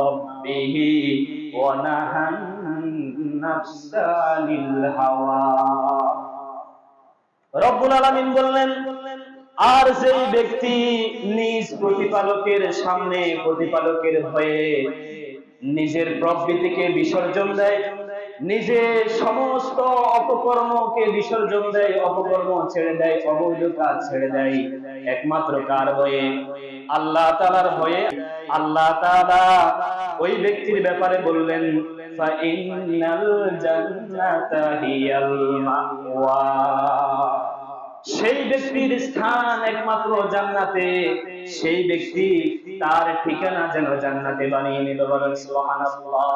রাব্বিহি ওয়া নাহান নাফসা আনিল হাওয়া রব্বুল আলামিন বললেন, আর যেই ব্যক্তি নিজ প্রতিপালকের সামনে প্রতিপালকের ভয়ে নিজের প্রবৃত্তিকে বিসর্জন দেয় নিজের সমস্ত অপকর্মকে বিসর্জন দেয়, অপকর্ম ছেড়ে দেয়, অবৈধ কাজ ছেড়ে দেয়। একমাত্র কার ভয়ে আল্লাহ তাআলার ভয়ে আল্লাহ তাআলা ওই ব্যক্তির ব্যাপারে বললেন সেই ব্যক্তির স্থান একমাত্র জান্নাতে। সেই ব্যক্তি তার ঠিকানা যেন জান্নাতে বানিয়ে নিল বলেন, সুবহানাল্লাহ।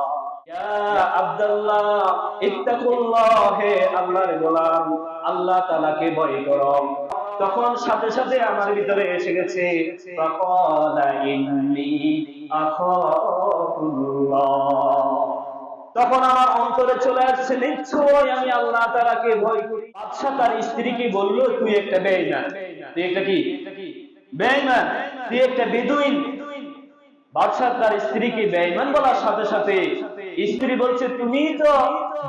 তখন সাথে সাথে আমার ভিতরে এসে গেছে তখন আমার অন্তরে চলে আসছে নিশ্চয় আমি আল্লাহ তাআলাকে ভয় করি। বাদশা তার স্ত্রীকে বলল, তুই একটা বেঈমান। তুই একটা কি? বেঈমান। তুই একটা বেদুইন। বাদশা তার স্ত্রীকে বেঈমান বলার সাথে সাথে স্ত্রী বলছে, তুমি তো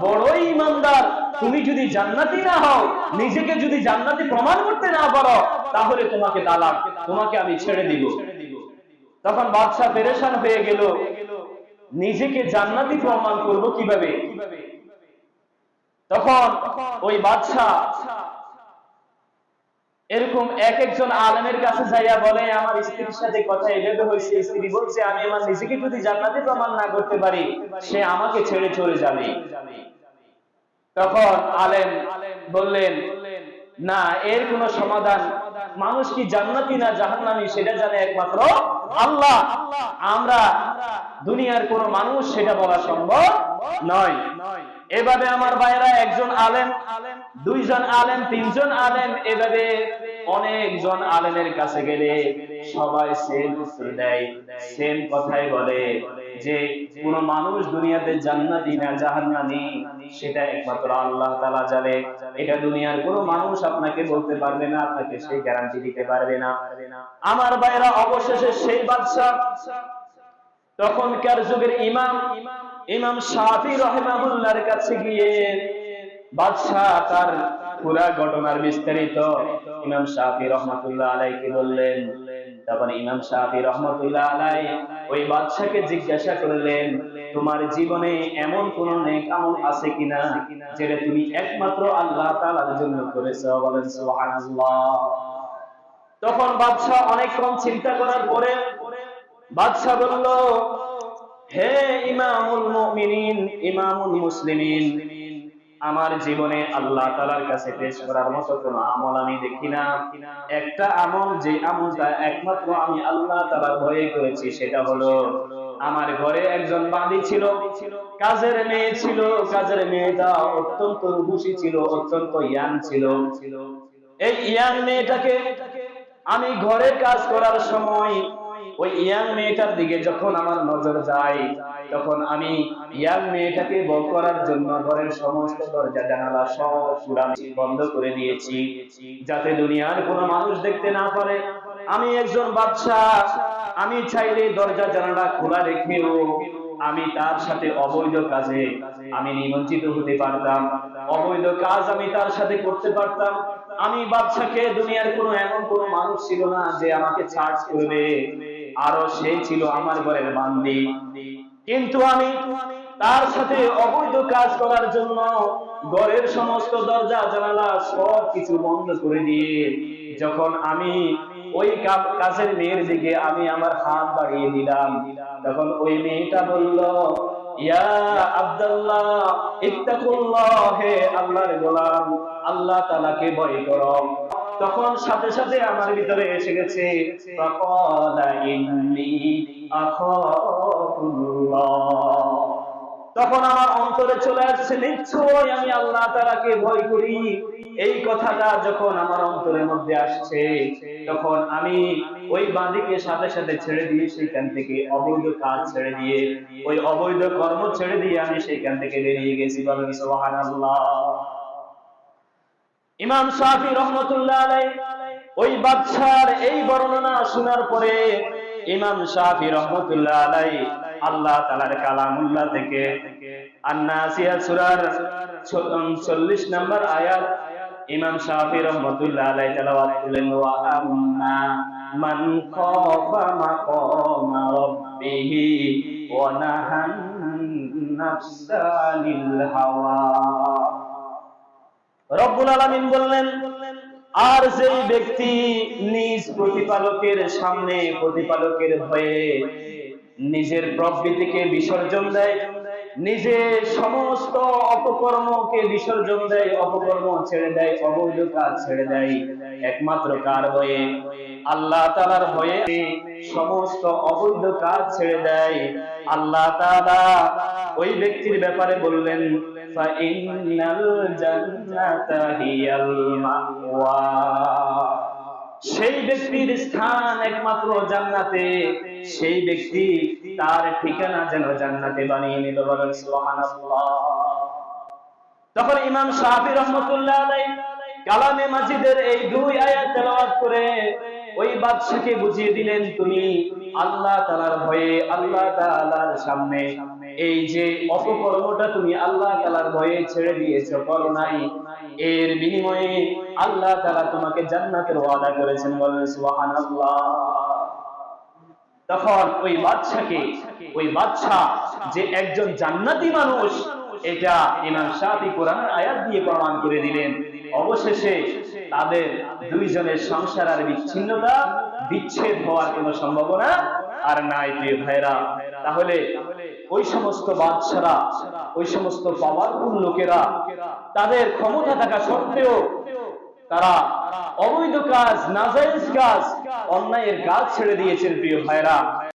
বড়ই ইমানদার। তুমি যদি জান্নাতি না হও, নিজেকে যদি জান্নাতি প্রমাণ করতে না পারো, তাহলে তোমাকে তালাক তোমাকে আমি ছেড়ে দিব। তখন বাদশা পেরেশান হয়ে গেল। নিজেকে জান্নাতি প্রমাণ করব কীভাবে? তখন ওই বাদশা এরকম এক একজন আলেমের কাছে যাইয়া বলে, আমার স্ত্রীর সাথে কথা এভাবে হয়েছে, স্ত্রী বলছে, আমি আমার নিজেকে যদি জান্নাতি প্রমাণ না করতে পারি, সে আমাকে ছেড়ে চলে যাবে। তখন আলেম বললেন, না, এর কোন সমাধান, মানুষ কি জান্নাতি না জাহান্নামি, সেটা জানে একমাত্র আল্লাহ। আমরা দুনিয়ার কোন মানুষ, সেটা বলা সম্ভব নয়। এভাবে আমার ভাইরা একজন আলেম আলেম দুইজন আলেম, তিনজন আলেম, এভাবে অনেকজন আলেমের কাছে গেলে সবাই সেম উত্তর দেয় সেম কথাই বলে যে কোন মানুষ দুনিয়াতে জান্নাতি না জাহান্নামি, সেটা একমাত্র আল্লাহ তাআলা জানে। এটা দুনিয়ার কোন মানুষ আপনাকে বলতে পারবে না, আপনাকে সেই গ্যারান্টি দিতে পারবে না। আমার ভাইরা, অবশেষে সেই বাদশা তখনকার যুগের ইমাম ইমাম শাফি রহমাহুল্লাহর কাছে গিয়ে বাদশাহ তার পুরা ঘটনার বিস্তারিত ইমাম শাফি রহমাতুল্লাহ আলাইকে বললেন। তখন ইমাম শাফি রহমাতুল্লাহ আলাই ওই বাদশাকে জিজ্ঞাসা করলেন, তোমার জীবনে এমন কোন নেক আমল আছে কিনা যেটা তুমি একমাত্র আল্লাহ তাআলার জন্য করেছ? বলেন, সুবহানাল্লাহ। তখন বাদশাহ অনেকক্ষণ চিন্তা করার পরে বাদশাহ বলল, হে ইমামুল মুমিনিন, ইমামুল মুসলিমিন আমার জীবনে আল্লাহ তালার কাছে পেশ করার মতো কোনো আমল আমি দেখি না। একটা আমল যে আমলটা একমাত্র আমি আল্লাহ তালার ভয়ে করেছি, সেটা হলো আমার ঘরে একজন বাদী ছিল, কাজের মেয়ে ছিল, কাজের মেয়েটা অত্যন্ত রূপসী ছিল, অত্যন্ত ইয়াং ছিল। এই ইয়ান মেয়েটাকে আমি ঘরে কাজ করার সময় ওই ইয়াং মেয়েটার দিকে যখন আমার নজর যায়, তখন আমি ইয়াং মেয়েটাকে বল করার জন্য ঘরের সমস্ত দরজা, জানালা সব পুরা বন্ধ করে দিয়েছি, যাতে দুনিয়ার কোনো মানুষ দেখতে না পারে। আমি একজন বাদশা, আমি চাইলে দরজা, জানালা খোলা রেখেও আমি তার সাথে অবৈধ কাজে আমি নিমন্ত্রিত হতে পারতাম। অবৈধ কাজ আমি তার সাথে করতে পারতাম। আমি বাদশাকে দুনিয়ার কোনো এমন কোনো মানুষ ছিল না যে আমাকে চার্জ করবে। আরও সেই ছিল আমার ঘরের বান্দি। কিন্তু আমি তার সাথে অবৈধ কাজ করার জন্য ঘরের সমস্ত দরজা, জানালা সব কিছু বন্ধ করে দিয়ে যখন আমি ওই কাজের মেয়ের দিকে আমি আমার হাত বাড়িয়ে দিলাম, তখন ওই মেয়েটা বলল, ইয়া আব্দুল্লাহ, ইত্তাকুল্লাহ, হে আল্লাহর গোলাম, আল্লাহ তাআলাকে ভয় করো। তখন সাথে সাথে আমার ভিতরে এসে গেছে তখন আমার অন্তরে চলে আসছে নিশ্চয় আমি আল্লাহ তাআলাকে ভয় করি। এই কথাটা যখন আমার অন্তরের মধ্যে আসছে, তখন আমি ওই বাঁধিকে সাথে সাথে ছেড়ে দিয়ে সেখান থেকে অবৈধ কাজ ছেড়ে দিয়ে, ওই অবৈধ কর্ম ছেড়ে দিয়ে আমি সেখান থেকে বেরিয়ে গেছি বলেন সুবহানাল্লাহ। ইমাম শাফি রহমতুল্লাহ আলাই ওই বাদশার এই বর্ণনা শোনার পরে ইমাম শাফি রহমতুল্লাহ আলাই আল্লাহ তালার কালামুল্লাহ থেকে আন্নাসিয়া সুরার চল্লিশ নম্বর আয়াত ইমাম শাফি রহমতুল্লাহ আলাই তেলাওয়াত ওয়া মান খাফা মাকামা রাব্বিহি ওয়া নাফসা হাওয়া। রব্বুল আলামিন বললেন, আর যেই ব্যক্তি নিজ প্রতিপালকের সামনে প্রতিপালকের ভয়ে নিজের প্রবৃত্তিকে বিসর্জন দেয় নিজের সমস্ত অপকর্মকে বিসর্জন দেয়, অপকর্ম ছেড়ে দেয়, অবৈধ কাজ ছেড়ে দেয়, একমাত্র কার হয়ে? আল্লাহ তালার হয়ে সমস্ত অবৈধ কাজ ছেড়ে দেয়, আল্লাহ তাআলা ওই ব্যক্তির ব্যাপারে বললেন সেই ব্যক্তির স্থান একমাত্র জান্নাতে, সেই ব্যক্তি তার ঠিকানা যেন জান্নাতে বানিয়ে নিল বলেন তখন ইমাম সাহাবি রহমতুল্লাহ কালামে মাজিদের এই দুই আয়াত তেলাওয়াত করে ওই বাদশাকে বুঝিয়ে দিলেন, তুমি আল্লাহ তালার ভয়ে আল্লাহ তালার সামনে এই যে অপকর্মটা তুমি আল্লাহ তাআলার ভয়ে ছেড়ে দিয়েছ, করো নাই। এর বিনিময়ে আল্লাহ তাআলা তোমাকে জান্নাতের ওয়াদা করেছেন, বলেন তখন ওই বাদশাকে, ওই বাদশা যে একজন জান্নাতি মানুষ, এটা ইমাম শাফি কোরআনের আয়াত দিয়ে প্রমাণ করে দিলেন। অবশেষে তাদের দুইজনের সংসার আর বিচ্ছিন্নতা বিচ্ছেদ হওয়ার কোনো সম্ভাবনা আর নাই, প্রিয় ভাইরা তাহলে ওই সমস্ত বাদশারা, ওই সমস্ত পাওয়ারফুল লোকেরা, তাদের ক্ষমতা থাকা সত্ত্বেও তারা অবৈধ কাজ নাজাইজ কাজ, অন্যায়ের কাজ ছেড়ে দিয়েছেন প্রিয় ভাইরা